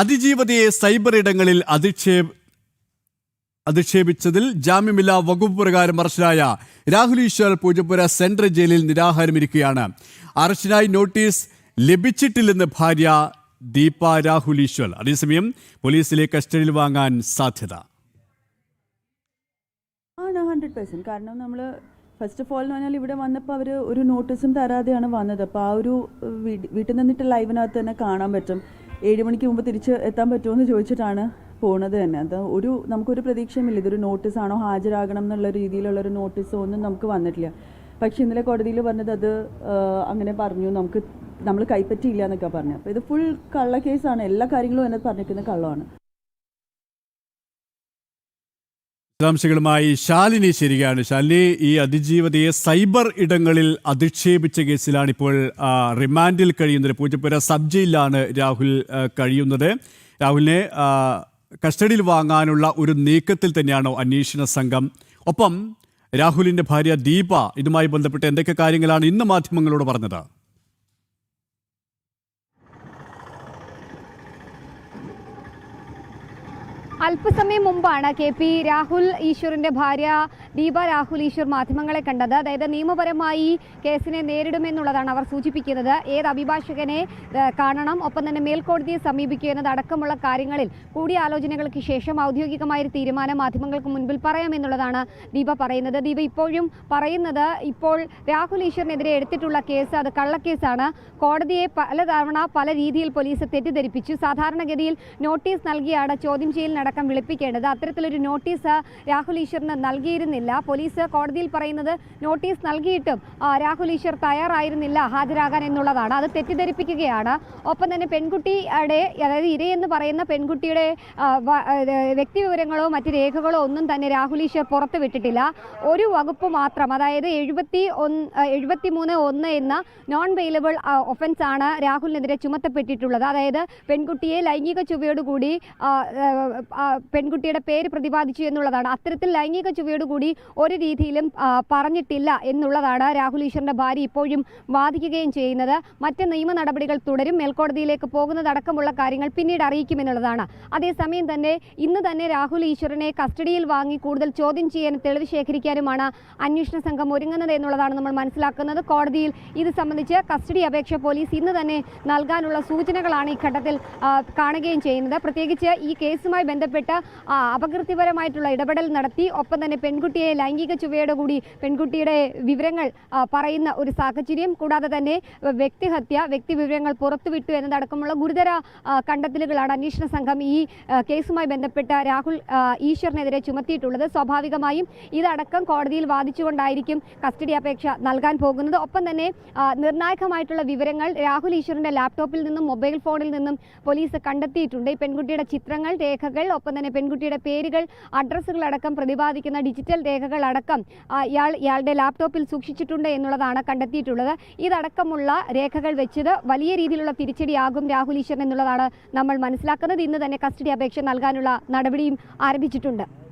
അതിജീവതയെ cyber ഇടങ്ങളിൽ അധിക്ഷേപ അധിക്ഷേപിച്ചതിൽ ജാമ്യമില്ലാ വകുപ്പ് പ്രകാരം അറസ്റ്റിലായ രാഹുൽ ഈശ്വർ പൂജപ്പുര സെൻട്രൽ ജയിലിൽ നിരാഹാരമിരിക്കുകയാണ്. അറസ്റ്റിനായി നോട്ടീസ് ലഭിച്ചിട്ടില്ലെന്ന് ഭാര്യ ദീപ രാഹുൽ ഈശ്വർ. അതേസമയം പോലീസിലെ കസ്റ്റഡിയിൽ വാങ്ങാൻ സാധ്യത. ആണ് ഹൺഡ്രഡ് പെർസെന്റ് കാരണം നമ്മൾ ഫസ്റ്റ് ഓഫ് ഓൾ എന്ന് പറഞ്ഞാൽ ഇവിടെ വന്നപ്പോൾ അവർ ഒരു നോട്ടീസും തരാതെയാണ് വന്നത്. അപ്പോൾ ആ ഒരു വീട്ടിൽ നിന്നിട്ട് ലൈവിനകത്ത് തന്നെ കാണാൻ പറ്റും. ഏഴ് മണിക്ക് മുമ്പ് തിരിച്ച് എത്താൻ പറ്റുമോ എന്ന് ചോദിച്ചിട്ടാണ് പോണത് തന്നെ. അത് ഒരു നമുക്കൊരു പ്രതീക്ഷയുമില്ല. ഇതൊരു നോട്ടീസാണോ? ഹാജരാകണം എന്നുള്ള രീതിയിലുള്ളൊരു നോട്ടീസോ ഒന്നും നമുക്ക് വന്നിട്ടില്ല. പക്ഷേ ഇന്നലെ കോടതിയിൽ പറഞ്ഞത് അത് അങ്ങനെ പറഞ്ഞു. നമുക്ക് നമ്മൾ കൈപ്പറ്റിയില്ല എന്നൊക്കെ പറഞ്ഞു. അപ്പോൾ ഇത് ഫുൾ കള്ള കേസാണ് എല്ലാ കാര്യങ്ങളും എന്നെ പറഞ്ഞിരിക്കുന്ന കള്ളമാണ്. വിശദാംശങ്ങളുമായി ശാലിനി ശരിയാണ്. ശാലിനി ഈ അതിജീവതയെ സൈബർ ഇടങ്ങളിൽ അധിക്ഷേപിച്ച കേസിലാണ് ഇപ്പോൾ റിമാൻഡിൽ കഴിയുന്നത്. പൂജപ്പുര സബ് ജയിലിലാണ് രാഹുൽ കഴിയുന്നത്. രാഹുലിനെ കസ്റ്റഡിയിൽ വാങ്ങാനുള്ള ഒരു നീക്കത്തിൽ തന്നെയാണോ അന്വേഷണ സംഘം? ഒപ്പം രാഹുലിന്റെ ഭാര്യ ദീപ ഇതുമായി ബന്ധപ്പെട്ട് എന്തൊക്കെ കാര്യങ്ങളാണ് ഇന്ന് മാധ്യമങ്ങളോട് പറഞ്ഞത്? അല്പസമയം മുമ്പാണ് കെ പി രാഹുൽ ഈശ്വറിന്റെ ഭാര്യ ദീപ രാഹുൽ ഈശ്വർ മാധ്യമങ്ങളെ കണ്ടത്. അതായത് നിയമപരമായി കേസിനെ നേരിടുമെന്നുള്ളതാണ് അവർ സൂചിപ്പിക്കുന്നത്. ഏത് അഭിഭാഷകനെ കാണണം ഒപ്പം തന്നെ മേൽക്കോടതിയെ സമീപിക്കുക എന്നതടക്കമുള്ള കാര്യങ്ങളിൽ കൂടിയാലോചനകൾക്ക് ശേഷം ഔദ്യോഗികമായൊരു തീരുമാനം മാധ്യമങ്ങൾക്ക് മുൻപിൽ പറയാമെന്നുള്ളതാണ് ദീപ പറയുന്നത്. ദീപ ഇപ്പോഴും പറയുന്നത് ഇപ്പോൾ രാഹുൽ ഈശ്വറിനെതിരെ എടുത്തിട്ടുള്ള കേസ് അത് കള്ളക്കേസാണ്. കോടതിയെ പലതവണ പല രീതിയിൽ പോലീസ് തെറ്റിദ്ധരിപ്പിച്ചു. സാധാരണഗതിയിൽ നോട്ടീസ് നൽകിയാണ് ചോദ്യം ചെയ്യലിനടക്കം വിളിപ്പിക്കേണ്ടത്. അത്തരത്തിലൊരു നോട്ടീസ് രാഹുൽ ഈശ്വറിന് നൽകിയിരുന്നില്ല. പോലീസ് കോടതിയിൽ പറയുന്നത് നോട്ടീസ് നൽകിയിട്ടും രാഹുൽ ഈശ്വർ തയ്യാറായിരുന്നില്ല ഹാജരാകാൻ എന്നുള്ളതാണ്. അത് തെറ്റിദ്ധരിപ്പിക്കുകയാണ്. ഒപ്പം തന്നെ പെൺകുട്ടിയുടെ അതായത് ഇരയെന്ന് പറയുന്ന പെൺകുട്ടിയുടെ വ്യക്തി വിവരങ്ങളോ മറ്റ് രേഖകളോ ഒന്നും തന്നെ രാഹുൽ ഈശ്വർ പുറത്തു വിട്ടിട്ടില്ല. ഒരു വകുപ്പ് മാത്രം അതായത് എഴുപത്തി ഒന്ന് എഴുപത്തി മൂന്ന് ഒന്ന് എന്ന നോൺ വെയിലബിൾ ഒഫൻസ് ആണ് രാഹുലിനെതിരെ ചുമത്തപ്പെട്ടിട്ടുള്ളത്. അതായത് പെൺകുട്ടിയെ ലൈംഗിക ചുവയോടുകൂടി പെൺകുട്ടിയുടെ പേര് പ്രതിപാദിച്ചു എന്നുള്ളതാണ്. അത്തരത്തിൽ ലൈംഗിക ചുവയോടുകൂടി ഒരു രീതിയിലും പറഞ്ഞിട്ടില്ല എന്നുള്ളതാണ് രാഹുൽ ഈശ്വറിന്റെ ഭാര്യ ഇപ്പോഴും വാദിക്കുകയും ചെയ്യുന്നത്. മറ്റ് നിയമ നടപടികൾ തുടരും. മേൽക്കോടതിയിലേക്ക് പോകുന്നതടക്കമുള്ള കാര്യങ്ങൾ പിന്നീട് അറിയിക്കുമെന്നുള്ളതാണ് അതേസമയം തന്നെ ഇന്ന് തന്നെ രാഹുൽ ഈശ്വറിനെ കസ്റ്റഡിയിൽ വാങ്ങി കൂടുതൽ ചോദ്യം ചെയ്യാനും തെളിവ് ശേഖരിക്കാനുമാണ് അന്വേഷണ സംഘം ഒരുങ്ങുന്നത് എന്നുള്ളതാണ് നമ്മൾ മനസ്സിലാക്കുന്നത്. കോടതിയിൽ ഇത് സംബന്ധിച്ച് കസ്റ്റഡി അപേക്ഷ പോലീസ് ഇന്ന് തന്നെ നൽകാനുള്ള സൂചനകളാണ് ഈ ഘട്ടത്തിൽ കാണുകയും ചെയ്യുന്നത്. പ്രത്യേകിച്ച് ഈ കേസുമായി ബന്ധപ്പെട്ട് അപകീർത്തിപരമായിട്ടുള്ള ഇടപെടൽ നടത്തി ഒപ്പം തന്നെ പെൺകുട്ടിയെ ലൈംഗിക ചുവയോടെ കൂടി പെൺകുട്ടിയുടെ വിവരങ്ങൾ പറയുന്ന ഒരു സാഹചര്യം. കൂടാതെ തന്നെ വ്യക്തിഹത്യ വ്യക്തി വിവരങ്ങൾ പുറത്തുവിട്ടു എന്നതടക്കമുള്ള ഗുരുതര കണ്ടെത്തലുകളാണ് അന്വേഷണ സംഘം ഈ കേസുമായി ബന്ധപ്പെട്ട രാഹുൽ ഈശ്വറിനെതിരെ ചുമത്തിയിട്ടുള്ളത്. സ്വാഭാവികമായും ഇതടക്കം കോടതിയിൽ വാദിച്ചുകൊണ്ടായിരിക്കും കസ്റ്റഡി അപേക്ഷ നൽകാൻ പോകുന്നത്. ഒപ്പം തന്നെ നിർണായകമായിട്ടുള്ള വിവരങ്ങൾ രാഹുൽ ഈശ്വറിന്റെ ലാപ്ടോപ്പിൽ നിന്നും മൊബൈൽ ഫോണിൽ നിന്നും പോലീസ് കണ്ടെത്തിയിട്ടുണ്ട്. ഈ പെൺകുട്ടിയുടെ ചിത്രങ്ങൾ രേഖകൾ ഒപ്പം തന്നെ പെൺകുട്ടിയുടെ പേരുകൾ അഡ്രസ്സുകളടക്കം പ്രതിപാദിക്കുന്ന ഡിജിറ്റൽ ആ, ഇയാൾ ഇയാളുടെ ലാപ്ടോപ്പിൽ സൂക്ഷിച്ചിട്ടുണ്ട് എന്നുള്ളതാണ് കണ്ടെത്തിയിട്ടുള്ളത്. ഇതടക്കമുള്ള രേഖകൾ വെച്ചത് വലിയ രീതിയിലുള്ള തിരിച്ചടിയാകും രാഹുൽ ഈശ്വരൻ എന്നുള്ളതാണ് നമ്മൾ മനസ്സിലാക്കുന്നത്. ഇന്ന് തന്നെ കസ്റ്റഡി അപേക്ഷ നൽകാനുള്ള നടപടിയും ആരംഭിച്ചിട്ടുണ്ട്.